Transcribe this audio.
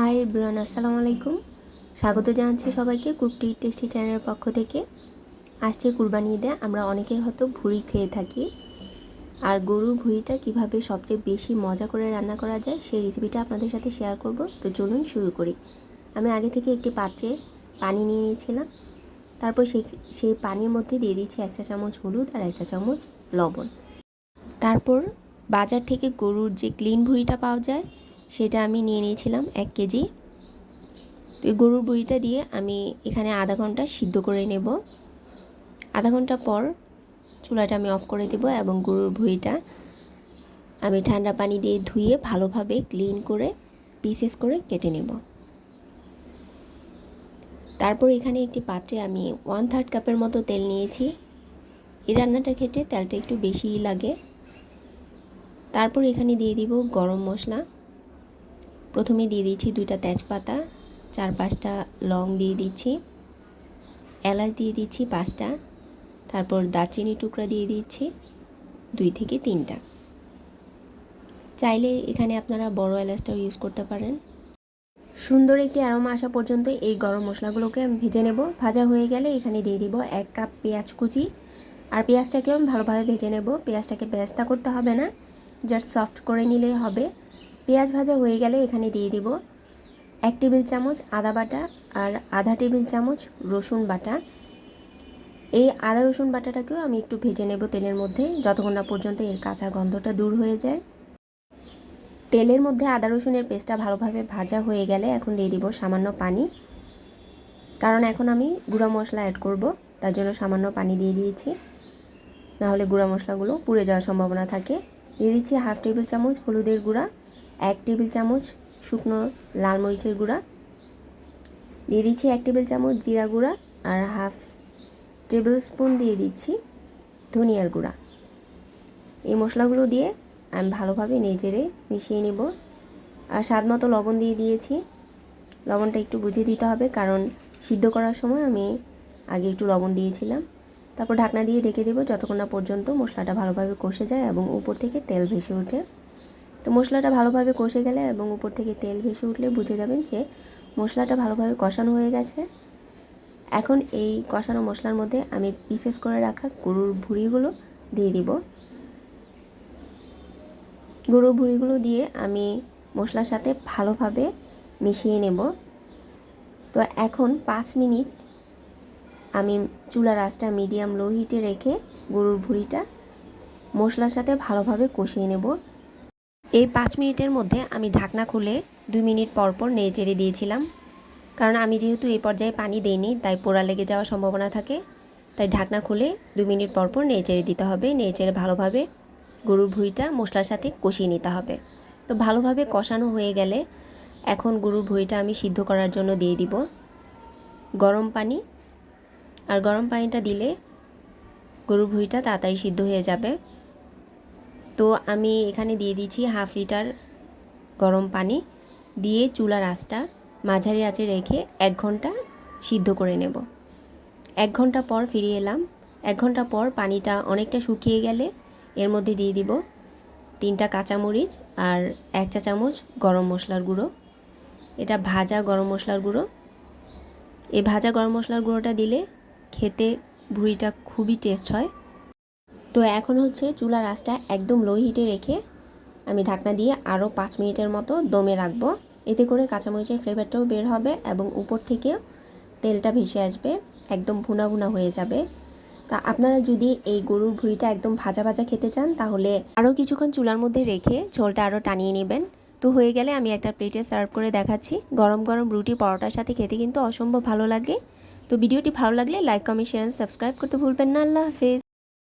High Brian আসসালামু আলাইকুম। স্বাগত জানাচ্ছি সবাইকে কুকটি টেস্টি চ্যানেলের পক্ষ থেকে। আসছে কুরবানি ঈদে, আমরা অনেকেই হয়তো ভুড়ি খেয়ে থাকি। আর গরুর ভুড়িটা কীভাবে সবচেয়ে বেশি মজা করে রান্না করা যায়, সেই রেসিপিটা আপনাদের সাথে শেয়ার করব। তো চলুন শুরু করি। আমি আগে থেকে একটি পাত্রে পানি নিয়ে নিয়েছিলাম। তারপর সেই সেই পানির মধ্যে দিয়ে দিচ্ছি এক চা চামচ হলুদ আর এক চা চামচ লবণ। তারপর বাজার থেকে গরুর যে ক্লিন ভুড়িটা পাওয়া যায় সেটা আমি নিয়ে নিয়েছিলাম এক কেজি। তো এই গরুর বুড়িটা দিয়ে আমি এখানে আধা ঘণ্টা সিদ্ধ করে নেব। আধা ঘণ্টা পর চুলাটা আমি অফ করে দেব এবং গরুর ভুঁড়িটা আমি ঠান্ডা পানি দিয়ে ধুয়ে ভালোভাবে ক্লিন করে, পিসেস করে কেটে নেব। তারপর এখানে একটি পাত্রে আমি ওয়ান থার্ড কাপের মতো তেল নিয়েছি। এই রান্নাটা খেতে তেলটা একটু বেশিই লাগে। তারপর এখানে দিয়ে দিব গরম মশলা। প্রথমে দিয়ে দিচ্ছি দুইটা তেজপাতা, চার পাঁচটা লং দিয়ে দিচ্ছি। এলাচ দিয়ে দিচ্ছি পাঁচটা, তারপর দারচিনি টুকরা দিয়ে দিচ্ছি দুই থেকে তিনটা। চাইলে এখানে আপনারা বড় এলাচটাও ইউজ করতে পারেন। সুন্দর একটি আরমা আসা পর্যন্ত এই গরম মশলাগুলোকে আমি ভেজে নেব। ভাজা হয়ে গেলে এখানে দিয়ে দিব এক কাপ পেঁয়াজ কুচি। আর পেঁয়াজটাকেও আমি ভালোভাবে ভেজে নেব। পেঁয়াজটাকে ব্যস্তা করতে হবে না জাস্ট সফট করে নিলেই হবে। পেঁয়াজ ভাজা হয়ে গেলে এখানে দিয়ে দিব এক টেবিল চামচ আদা বাটা আর আধা টেবিল চামচ রসুন বাটা। এই আদা রসুন বাটাটাকেও আমি একটু ভেজে নেব তেলের মধ্যে যতক্ষণ না পর্যন্ত এর কাঁচা গন্ধটা দূর হয়ে যায়। তেলের মধ্যে আদা রসুনের পেস্টটা ভালোভাবে ভাজা হয়ে গেলে এখন দিয়ে দিব সামান্য পানি। কারণ এখন আমি গুঁড়া মশলা অ্যাড করব, তার জন্য সামান্য পানি দিয়ে দিয়েছি। নাহলে গুঁড়া মশলাগুলো পুড়ে যাওয়ার সম্ভাবনা থাকে। দিয়ে দিচ্ছি হাফ টেবিল চামচ হলুদের গুঁড়া। এক টেবিল চামচ শুকনো লাল মরিচের গুঁড়া, দিয়ে দিচ্ছি এক টেবিল চামচ জিরা গুঁড়া আর হাফ টেবিল স্পুন দিয়ে দিচ্ছি ধনিয়ার গুঁড়া। এই মশলাগুলো দিয়ে আমি ভালোভাবে নেড়ে মিশিয়ে নেব। আর স্বাদ মতো লবণ দিয়ে দিয়েছি। লবণটা একটু বুঝিয়ে দিতে হবে কারণ সিদ্ধ করার সময় আমি আগে একটু লবণ দিয়েছিলাম। তারপর ঢাকনা দিয়ে ঢেকে দেবো যতক্ষণ না পর্যন্ত মশলাটা ভালোভাবে কষে যায় এবং উপর থেকে তেল ভেসে ওঠে। তো মশলাটা ভালোভাবে কষে গেলে এবং উপর থেকে তেল ভেসে উঠলে বুঝে যাবেন যে মশলাটা ভালোভাবে কষানো হয়ে গেছে। এখন এই কষানো মশলার মধ্যে আমি পিসেস করে রাখা গরুর ভুঁড়িগুলো দিয়ে দিব। গরুর ভুঁড়িগুলো দিয়ে আমি মশলার সাথে ভালোভাবে মিশিয়ে নেব। তো এখন পাঁচ মিনিট আমি চুলার আঁচটা মিডিয়াম লো হিটে রেখে গরুর ভুঁড়িটা মশলার সাথে ভালোভাবে কষিয়ে নেব। এই পাঁচ মিনিটের মধ্যে আমি ঢাকনা খুলে দুই মিনিট পর পর নেড়ে দিয়েছিলাম। কারণ আমি যেহেতু এই পর্যায়ে পানি দেইনি, তাই পোড়া লেগে যাওয়ার সম্ভাবনা থাকে। তাই ঢাকনা খুলে দু মিনিট পর পর নেড়ে দিতে হবে। নেড়ে ভালোভাবে গরুর ভুঁড়িটা মশলার সাথে কষিয়ে নিতে হবে। তো ভালোভাবে কষানো হয়ে গেলে এখন গরুর ভুঁড়িটা আমি সিদ্ধ করার জন্য দিয়ে দিব গরম পানি। আর গরম পানিটা দিলে গরুর ভুঁড়িটা তাড়াতাড়ি সিদ্ধ হয়ে যাবে। তো আমি এখানে দিয়ে দিচ্ছি হাফ লিটার গরম পানি দিয়ে চুলার আঁচটা মাঝারি আঁচে রেখে এক ঘণ্টা সিদ্ধ করে নেব। এক ঘণ্টা পর ফিরে এলাম। এক ঘণ্টা পর পানিটা অনেকটা শুকিয়ে গেলে এর মধ্যে দিয়ে দিব তিনটা কাঁচামরিচ আর এক চা চামচ গরম মশলার গুঁড়ো। এটা ভাজা গরম মশলার গুঁড়ো। এই ভাজা গরম মশলার গুঁড়োটা দিলে খেতে ভুঁড়িটা খুবই টেস্ট হয়। তো এখন হচ্ছে চুলার আঁচটা একদম লো হিটে রেখে আমি ঢাকনা দিয়ে আরও পাঁচ মিনিটের মতো দমে রাখব। এতে করে কাঁচামরিচের ফ্লেভারটাও বের হবে এবং উপর থেকে তেলটা ভেসে আসবে, একদম ভুনা ভুনা হয়ে যাবে। তা আপনারা যদি এই গরুর ভুঁড়িটা একদম ভাজা ভাজা খেতে চান, তাহলে আরও কিছুক্ষণ চুলার মধ্যে রেখে ঝোলটা আরও টানিয়ে নেবেন। তো হয়ে গেলে আমি একটা প্লেটে সার্ভ করে দেখাচ্ছি। গরম গরম রুটি পরোটার সাথে খেতে কিন্তু অসম্ভব ভালো লাগে। তো ভিডিওটি ভালো লাগলে লাইক কমেন্ট শেয়ার সাবস্ক্রাইব করতে ভুলবেন না। আল্লাহ হাফেজ।